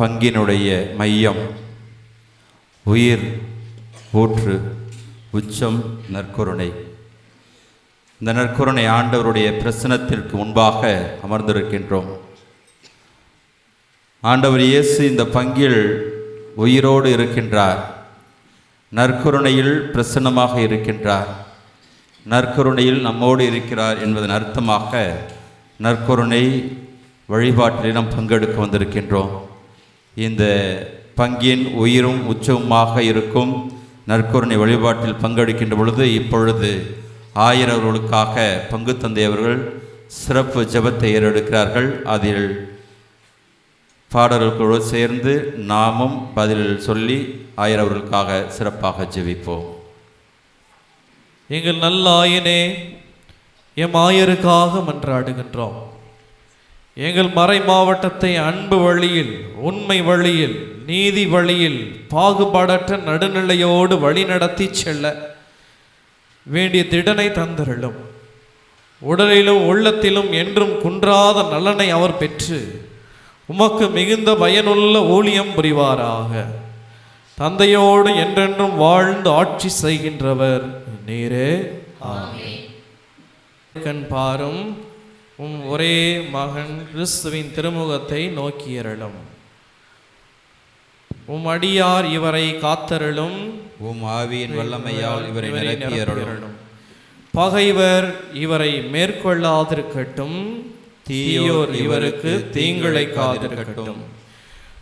பங்கினுடைய மையம் உயிர் ஊற்று உச்சம் நற்கருணை. இந்த நற்கருணை ஆண்டவருடைய பிரசனத்திற்கு முன்பாக அமர்ந்திருக்கின்றோம். ஆண்டவர் இயேசு இந்த பங்கில் உயிரோடு இருக்கின்றார். நற்கருணையில் பிரசன்னமாக இருக்கின்றார். நற்கருணையில் நம்மோடு இருக்கிறார் என்பதன் அர்த்தமாக நற்கருணை வழிபாட்டில் நாம் பங்கெடுக்க வந்திருக்கின்றோம். இந்த பங்கின் உயிரும் உச்சவுமாக இருக்கும் நற்கருணை வழிபாட்டில் பங்கெடுக்கின்ற பொழுது இப்பொழுது ஆயிரவர்களுக்காக பங்கு தந்தையவர்கள் சிறப்பு ஜெபத்தை ஏறெடுக்கிறார்கள். அதில் பாடல்களோடு சேர்ந்து நாமும் பதில் சொல்லி ஆயிரவர்களுக்காக சிறப்பாக ஜெபிப்போம். எங்கள் நல்ல ஆயனே எம் ஆயருக்காக மன்றாடுகின்றோம். எங்கள் மறை மாவட்டத்தை அன்பு வழியில் உண்மை வழியில் நீதி வழியில் பாகுபாடற்ற நடுநிலையோடு வழிநடத்தி செல்ல வேண்டிய திடனை தந்தருளும். உடலிலும் உள்ளத்திலும் என்றும் குன்றாத நலனை அவர் பெற்று உமக்கு மிகுந்த பயனுள்ள ஊழியம் புரிவாராக. தந்தையோடு என்றென்றும் வாழ்ந்து ஆட்சி செய்கின்றவர். நீரே. கண் பாரும் உம் ஒரே மகன் கிறிஸ்துவின் திருமுகத்தை நோக்கியருளும். உம் அடியார் இவரை காத்தருளும். உம் ஆவியின் வல்லமையால் இவரை நிரப்பியருளும். நிரப்பியருளும். பகைவர் இவரை மேற்கொள்ளாதிருக்கட்டும். தீயோர் இவருக்கு தீங்கிழைக்காதிருக்கட்டும்.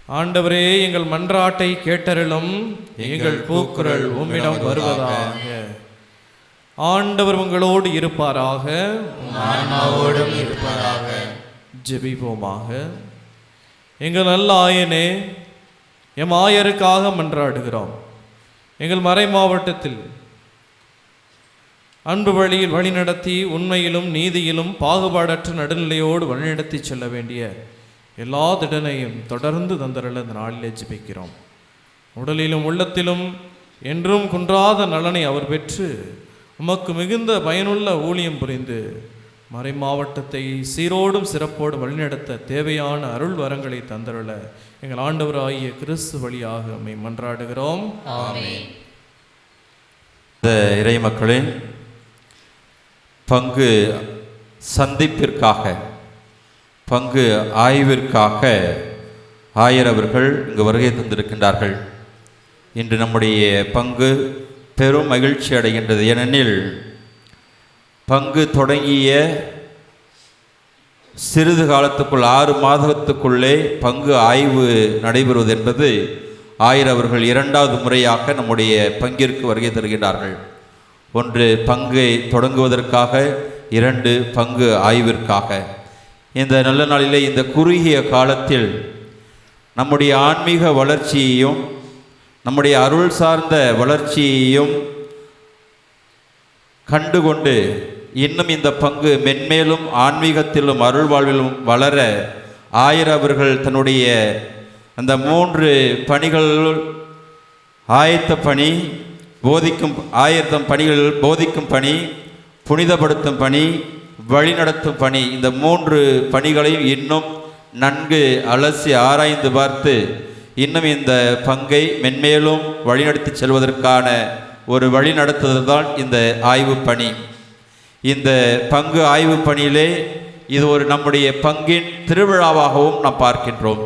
ஆண்டவரே எங்கள் மன்றாட்டை கேட்டருளும். எங்கள் கூக்குரல் உம்மிடம் வருவதாக. ஆண்டவர் உங்களோடு இருப்பாராக. ஆன்மாவோடும் இருப்பதாக ஜெபிப்போமாக. எங்கள் நல்ல ஆயனே எம் ஆயருக்காக மன்றாடுகிறோம். எங்கள் மறை மாவட்டத்தில் அன்பு வழியில் வழிநடத்தி உண்மையிலும் நீதியிலும் பாகுபாடற்ற நடுநிலையோடு வழிநடத்தி செல்ல வேண்டிய எல்லா திடனையும் தொடர்ந்து தந்தரல இந்த நாளிலே ஜெபிக்கிறோம். உடலிலும் உள்ளத்திலும் என்றும் குன்றாத நலனை அவர் பெற்று உமக்கு மிகுந்த பயனுள்ள ஊழியம் புரிந்து மறை மாவட்டத்தை சீரோடும் சிறப்போடும் வழிநடத்த தேவையான அருள் வரங்களை தந்தருள எங்கள் ஆண்டவராகிய கிறிஸ்து வழியாக உம்மை மன்றாடுகிறோம். இந்த இறைமக்களின் பங்கு சந்திப்பிற்காக பங்கு ஆய்விற்காக ஆயரவர்கள் இங்கு வருகை தந்திருக்கின்றார்கள். இன்று நம்முடைய பங்கு பெரும் மகிழ்ச்சி அடைகின்றது. ஏனெனில் பங்கு தொடங்கிய சிறிது காலத்துக்குள் ஆறு மாதத்துக்குள்ளே பங்கு ஆய்வு நடைபெறுவது என்பது ஆயிரம் அவர்கள் இரண்டாவது முறையாக நம்முடைய பங்கிற்கு வருகை தருகின்றார்கள். ஒன்று பங்கை தொடங்குவதற்காக இரண்டு பங்கு ஆய்விற்காக. இந்த நல்ல நாளிலே இந்த குறுகிய காலத்தில் நம்முடைய ஆன்மீக வளர்ச்சியையும் நம்முடைய அருள் சார்ந்த வளர்ச்சியையும் கண்டுகொண்டு இன்னும் இந்த பங்கு மென்மேலும் ஆன்மீகத்திலும் அருள் வாழ்விலும் வளர ஆயர் அவர்கள் தன்னுடைய அந்த மூன்று பணிகள் ஆயத்த பணி போதிக்கும் ஆயத்தம் பணிகள் போதிக்கும் பணி புனிதப்படுத்தும் பணி வழிநடத்தும் பணி இந்த மூன்று பணிகளையும் இன்னும் நன்கு அலசி ஆராய்ந்து பார்த்து இன்னும் இந்த பங்கை மென்மேலும் வழிநடத்தி செல்வதற்கான ஒரு வழிநடத்துதல் தான் இந்த ஆய்வு பணி. இந்த பங்கு ஆய்வு பணியிலே இது ஒரு நம்முடைய பங்கின் திருவிழாவாகவும் நாம் பார்க்கின்றோம்.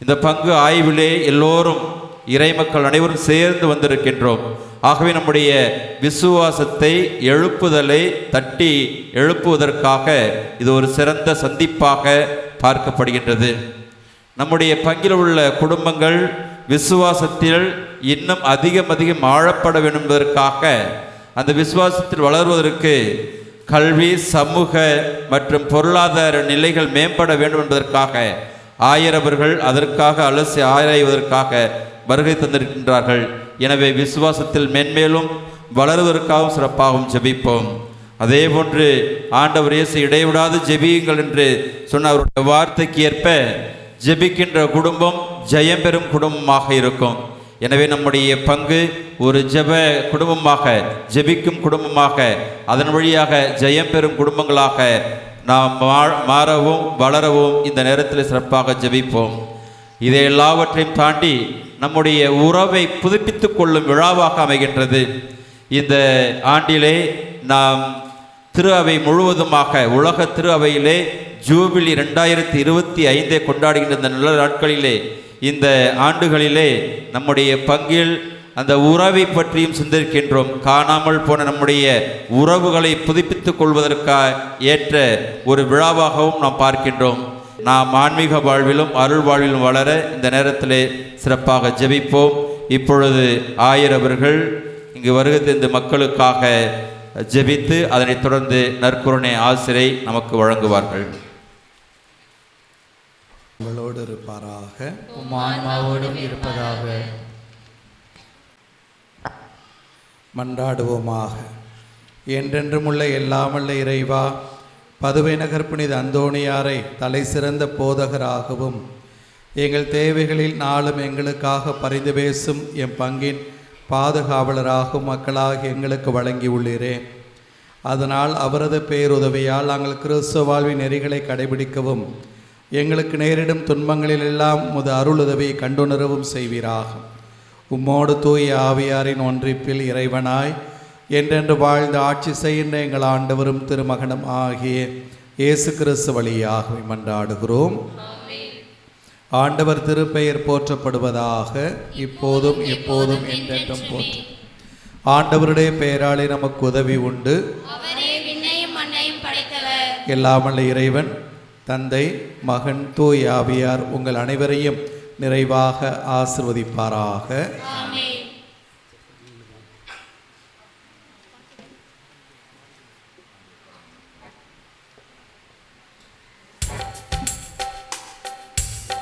இந்த பங்கு ஆய்விலே எல்லோரும் இறைமக்கள் அனைவரும் சேர்ந்து வந்திருக்கின்றோம். ஆகவே நம்முடைய விசுவாசத்தை எழுப்புதலை தட்டி எழுப்புவதற்காக இது ஒரு சிறந்த சந்திப்பாக பார்க்கப்படுகின்றது. நம்முடைய பங்கில் உள்ள குடும்பங்கள் விசுவாசத்தில் இன்னும் அதிகம் அதிகம் ஆழப்பட வேண்டும் என்பதற்காக அந்த விசுவாசத்தில் வளர்வதற்கு கல்வி சமூக மற்றும் பொருளாதார நிலைகள் மேம்பட வேண்டும் என்பதற்காக ஆயிரவர்கள் அதற்காக அலசி ஆராய்வதற்காக வருகை தந்திருக்கின்றார்கள். எனவே விசுவாசத்தில் மென்மேலும் வளருவதற்காகவும் சிறப்பாகவும் ஜெபிப்போம். அதே போன்று ஆண்டவர் இயேசு இடைவிடாது ஜெபியுங்கள் என்று சொன்ன அவருடைய வார்த்தைக்கு ஏற்ப ஜெபிக்கின்ற குடும்பம் ஜெயம் பெறும் குடும்பமாக இருக்கும். எனவே நம்முடைய பங்கு ஒரு ஜெப குடும்பமாக ஜெபிக்கும் குடும்பமாக அதன் வழியாக ஜெயம் பெறும் குடும்பங்களாக நாம் மா- மாறவும் வளரவும் இந்த நேரத்தில் சிறப்பாக ஜெபிப்போம். இதை எல்லாவற்றையும் தாண்டி நம்முடைய உறவை புதுப்பித்துக் கொள்ளும் விழாவாக அமைகின்றது. இந்த ஆண்டிலே நாம் திரு அவை முழுவதுமாக உலக திரு அவையிலே ஜூபிலி ரெண்டாயிரத்தி இருபத்தி ஐந்தை கொண்டாடுகின்ற இந்த நல்ல நாட்களிலே இந்த ஆண்டுகளிலே நம்முடைய பங்கில் அந்த உறவை பற்றியும் சிந்திக்கின்றோம். காணாமல் போன நம்முடைய உறவுகளை புதுப்பித்துக் கொள்வதற்காக ஏற்ற ஒரு விழாவாகவும் நாம் பார்க்கின்றோம். நாம் ஆன்மீக வாழ்விலும் அருள் வாழ்விலும் வளர இந்த நேரத்திலே சிறப்பாக ஜெபிப்போம். இப்பொழுது ஆயிரவர்கள் இங்கு வருகை தந்த மக்களுக்காக ஜெபித்து அதனைத் தொடர்ந்து நற்குரணை ஆசிரை நமக்கு வழங்குவார்கள். உங்களோடு இருப்பாராக. உம் ஆன்மாவோடும் இருப்பதாக. மன்றாடுவோமாக. என்றென்றும் உள்ள எல்லாமல்ல இறைவா பதுவை நகர் புனித அந்தோணியாரை தலை சிறந்த போதகராகவும் எங்கள் தேவைகளில் நாளும் எங்களுக்காக பரிந்து பேசும் என் பங்கின் பாதுகாவலராகும் மக்களாக எங்களுக்கு வழங்கி அதனால் அவரது பேருதவியால் நாங்கள் கிறிஸ்துவ வாழ்வின் நெறிகளை கடைபிடிக்கவும் எங்களுக்கு நேரிடும் துன்பங்களில் எல்லாம் முது அருளுதவியை கண்டுணரவும் செய்வீராகும் உம்மோடு தூய ஆவியாரின் ஒன்றிப்பில் இறைவனாய் என்றென்று வாழ்ந்து ஆட்சி செய்கின்ற எங்கள் ஆண்டவரும் திருமகனும் ஆகிய இயேசு கிறிஸ்து வழியாக மன்றாடுகிறோம் ஆண்டவர் திருப்பெயர் போற்றப்படுவதாக இப்போதும் எப்போதும் என்றென்றும். போற்றும். ஆண்டவருடைய பெயராலே நமக்கு உதவி உண்டு. எல்லாமல்ல இறைவன் தந்தை மகன் தூய் ஆவியார் உங்கள் அனைவரையும் நிறைவாக ஆசிர்வதிப்பாராக.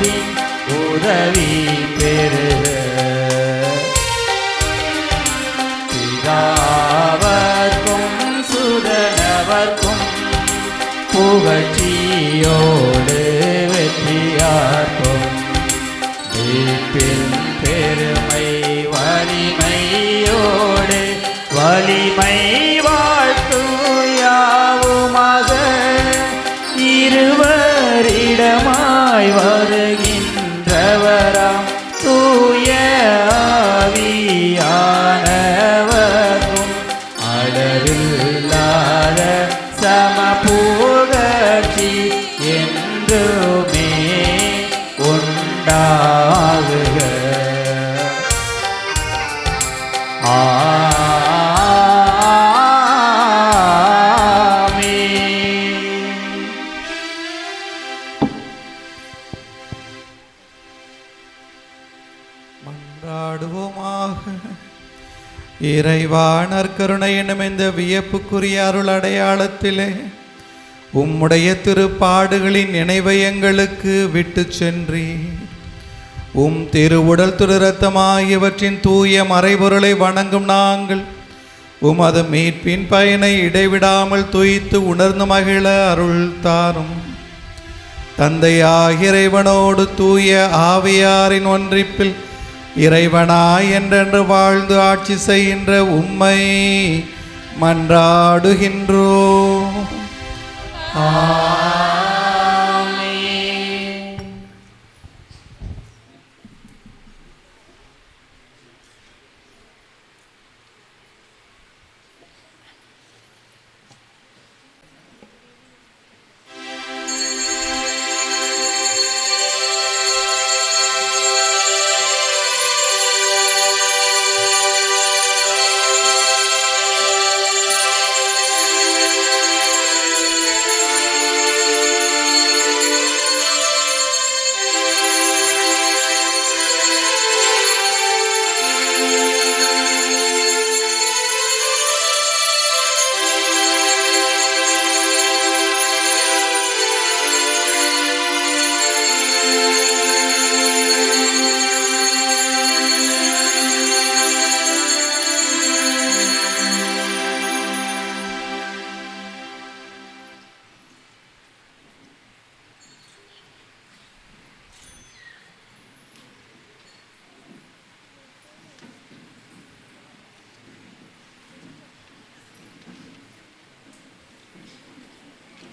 விசுவாசத்தின் உதவி பெறுக. பிதாவர்க்கும் சுதனவர்க்கும் புகழ்ச்சியோடு வெற்றியார்க்கும் மீட்பின் பெருமை வலிமையோடு வலிமை வாழ்த்துயாவுமாக இருவரிடமாய் வா மன்றாடுவோமாக. இறைவாணர் கருணை எனும் இந்த வியப்புக்குரிய அருள் அடையாளத்திலே உம்முடைய திருப்பாடுகளின் நினைவை எங்களுக்கு விட்டு சென்றி உம் திரு உடல் திரு ரத்தமாகியவற்றின் தூய மறைபொருளை வணங்கும் நாங்கள் உமது மீட்பின் பயனை இடைவிடாமல் துய்த்து உணர்ந்து மகிழ அருள் தாரும். தந்தையாகிறைவனோடு தூய ஆவியாரின் ஒன்றிப்பில் இறைவனாய் என்றென்று வாழ்ந்து ஆட்சி செய்கின்ற உம்மை மன்றாடுகின்றோம். ஆ